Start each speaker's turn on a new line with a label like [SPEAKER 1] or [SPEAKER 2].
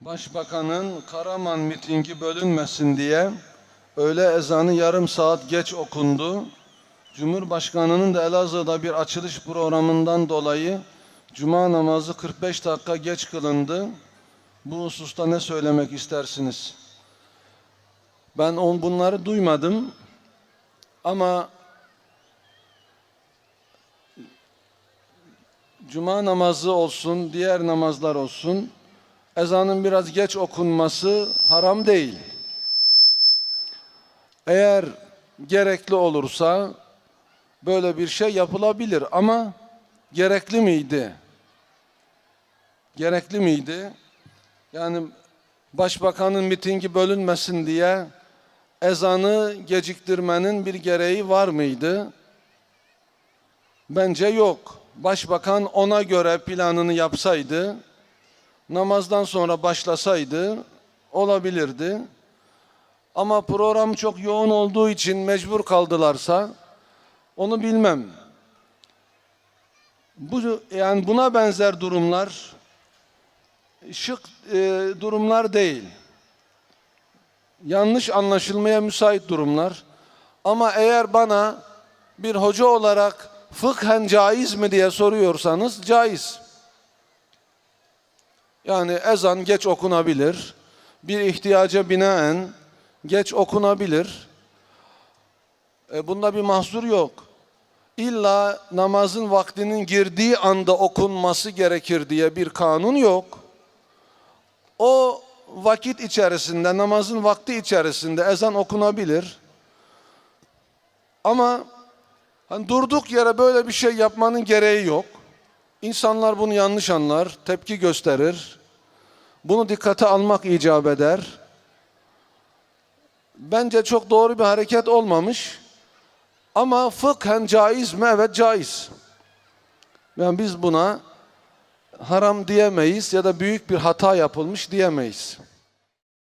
[SPEAKER 1] Başbakanın Karaman mitingi bölünmesin diye öğle ezanı yarım saat geç okundu. Cumhurbaşkanının da Elazığ'da bir açılış programından dolayı cuma namazı 45 dakika geç kılındı. Bu hususta ne söylemek istersiniz? Ben on bunları duymadım ama cuma namazı olsun, diğer namazlar olsun ezanın biraz geç okunması haram değil. Eğer gerekli olursa böyle bir şey yapılabilir ama gerekli miydi? Gerekli miydi? Yani başbakanın mitingi bölünmesin diye ezanı geciktirmenin bir gereği var mıydı? Bence yok. Başbakan ona göre planını yapsaydı, namazdan sonra başlasaydı olabilirdi. Ama program çok yoğun olduğu için mecbur kaldılarsa onu bilmem. Bu yani buna benzer durumlar şık e, durumlar değil. Yanlış anlaşılmaya müsait durumlar. Ama eğer bana bir hoca olarak fıkhen caiz mi diye soruyorsanız caiz. Yani ezan geç okunabilir. Bir ihtiyaca binaen geç okunabilir. E, bunda bir mahsur yok. İlla namazın vaktinin girdiği anda okunması gerekir diye bir kanun yok. O vakit içerisinde, namazın vakti içerisinde ezan okunabilir. Ama hani durduk yere böyle bir şey yapmanın gereği yok. İnsanlar bunu yanlış anlar, tepki gösterir. Bunu dikkate almak icap eder. Bence çok doğru bir hareket olmamış. Ama fıkhen caiz mi? Evet caiz. Yani biz buna haram diyemeyiz ya da büyük bir hata yapılmış diyemeyiz.